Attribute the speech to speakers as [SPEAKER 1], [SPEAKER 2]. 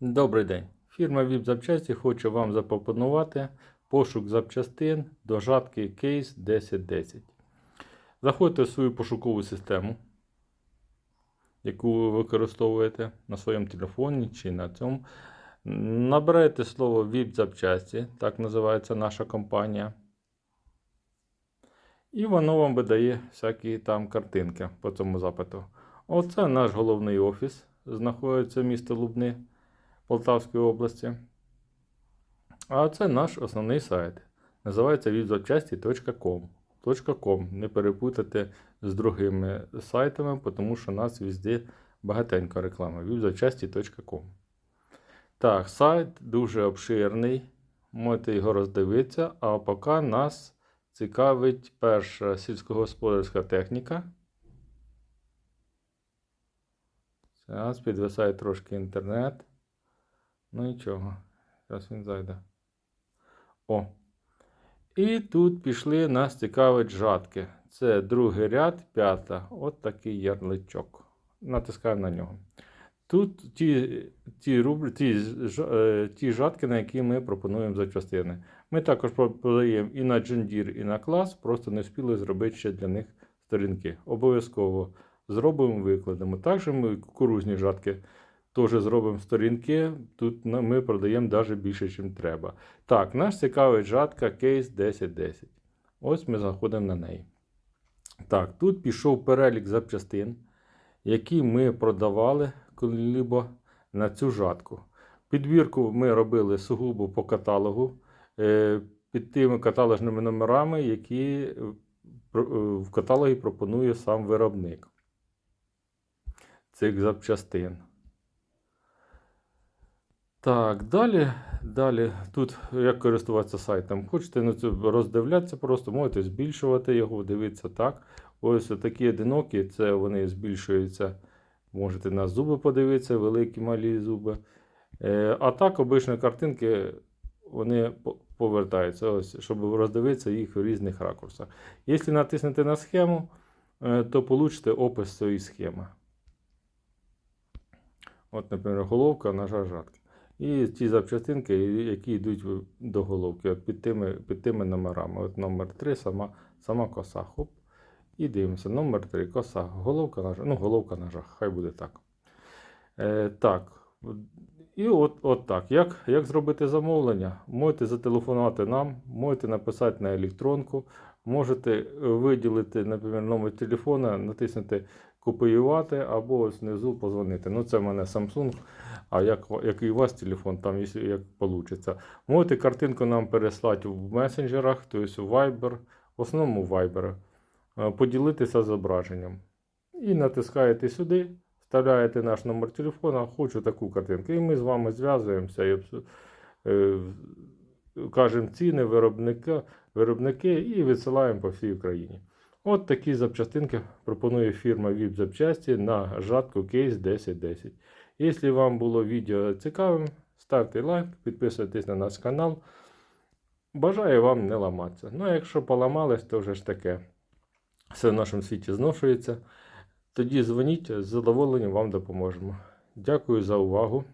[SPEAKER 1] Добрий день. Фірма VIP запчасті хоче вам запропонувати пошук запчастин до жатки Case 1010. Заходьте в свою пошукову систему, яку ви використовуєте на своєму телефоні чи на цьому. Набираєте слово VIP запчасті, так називається наша компанія. І воно вам видає всякі там картинки по цьому запиту. Оце наш головний офіс, знаходиться місто Лубни. Полтавської області. А це наш основний сайт. Називається відзапчасті.com. .com. Не перепутати з другими сайтами, тому що у нас везде багатенько реклама. відзапчасті.com. Так, сайт дуже обширний. Можете його роздивитися, а поки нас цікавить перша сільськогосподарська техніка. Зараз підвисає трошки інтернет. Ну нічого, зараз він зайде. О. І тут пішли нас цікавить жатки. Це другий ряд, п'ята. От такий ярличок. Натискаємо на нього. Тут ті ті, рубри, ті, ж- ті жатки, на які ми пропонуємо запчастини. Ми також продаємо і на Deere, і на клас, просто не встигли зробити ще для них сторінки. Обов'язково зробимо, викладемо. Також ми кукурузні жатки теж зробимо сторінки. Тут ми продаємо навіть більше, ніж треба. Так, нас цікавить жатка кейс 1010. Ось ми заходимо на неї. Так, тут пішов перелік запчастин, які ми продавали коли-либо на цю жатку. Підбірку ми робили сугубо по каталогу, е, під тими каталожними номерами, які е, е, в каталогі пропонує сам виробник цих запчастин. Так, далі, далі. Тут як користуватися сайтом. Хочете на це роздивлятися, просто можете збільшувати його, дивитися так. Ось такі одинокі, це вони збільшуються. Можете на зуби подивитися, великі малі зуби. Е, а так, обичні картинки вони повертаються, ось, щоб роздивитися їх в різних ракурсах. Якщо натиснете на схему, е, то получите опис цієї схеми. От, наприклад, головка, ножа, жатки. І ті запчастинки, які йдуть до головки, от під тими, під тими номерами. От номер 3, сама, сама коса. Хоп. І дивимося. Номер 3, коса, головка ножа. Ну, головка ножа, хай буде так. Е, так. І от, от так. Як, як зробити замовлення? Можете зателефонувати нам, можете написати на електронку, можете виділити, наприклад, номер телефона, натиснути копіювати або ось внизу позвонити. Ну, це в мене Samsung. А як, який у вас телефон, там як вийде. Можете картинку нам переслати в месенджерах, тобто в Viber, в основному Viber, е, поділитися зображенням. І натискаєте сюди, вставляєте наш номер телефона, хочу таку картинку. І ми з вами зв'язуємося і е, кажемо ціни виробника, виробники і відсилаємо по всій Україні. От такі запчастинки пропонує фірма VIP запчасті на жатку Case 1010. Якщо вам було відео цікавим, ставте лайк, підписуйтесь на наш канал. Бажаю вам не ламатися. Ну а якщо поламались, то вже ж таке. Все в нашому світі зношується. Тоді дзвоніть, з задоволенням вам допоможемо. Дякую за увагу.